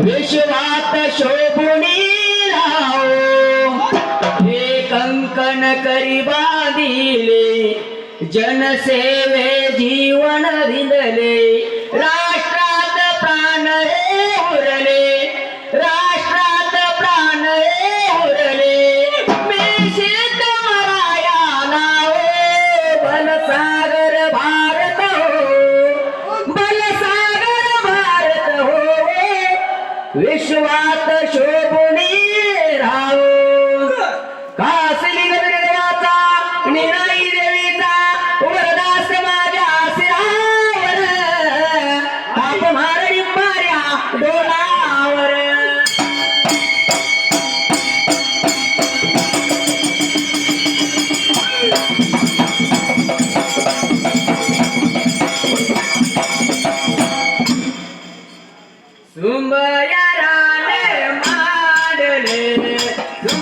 विश्वात शोभुनी राहो. हे कंकण करी बांधिले जनसेवे जीवन दिले विश्वात शोभुनी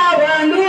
Power and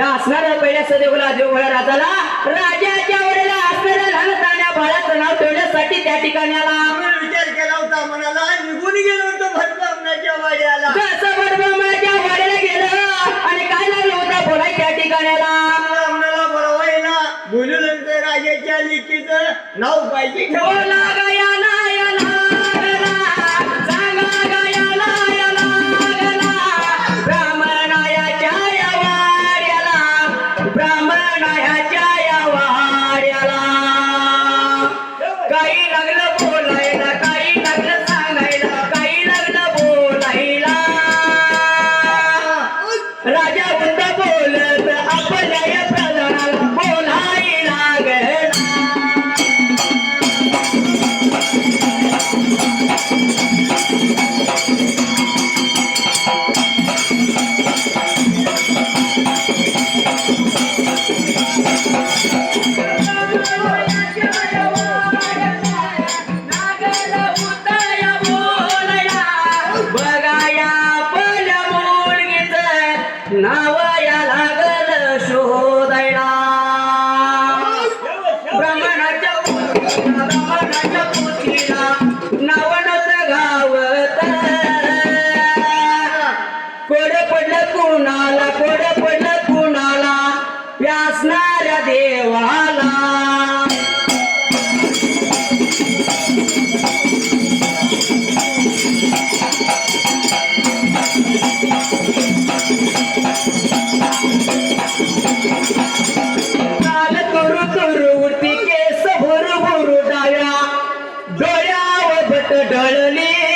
त्या असणाऱ्या पहिल्या सदैवला देवळा राजाला राजाच्या वडीला असणाऱ्या लहान ताण्या बाळाचं नाव ठेवण्यासाठी त्या ठिकाणी आला. विचार केला होता मनाला निघून गेलो होतो भटकावण्याच्या वाड्याला. कसं माझ्या वाड्याला गेलं आणि काय लागलं होतं बोलाय त्या ठिकाणी आला. ब्राह्मणाला बरोबर बोलून राजाच्या लिखीचं नाव पाहिजे. बोला ब्राह्मणायाच्या या ডললে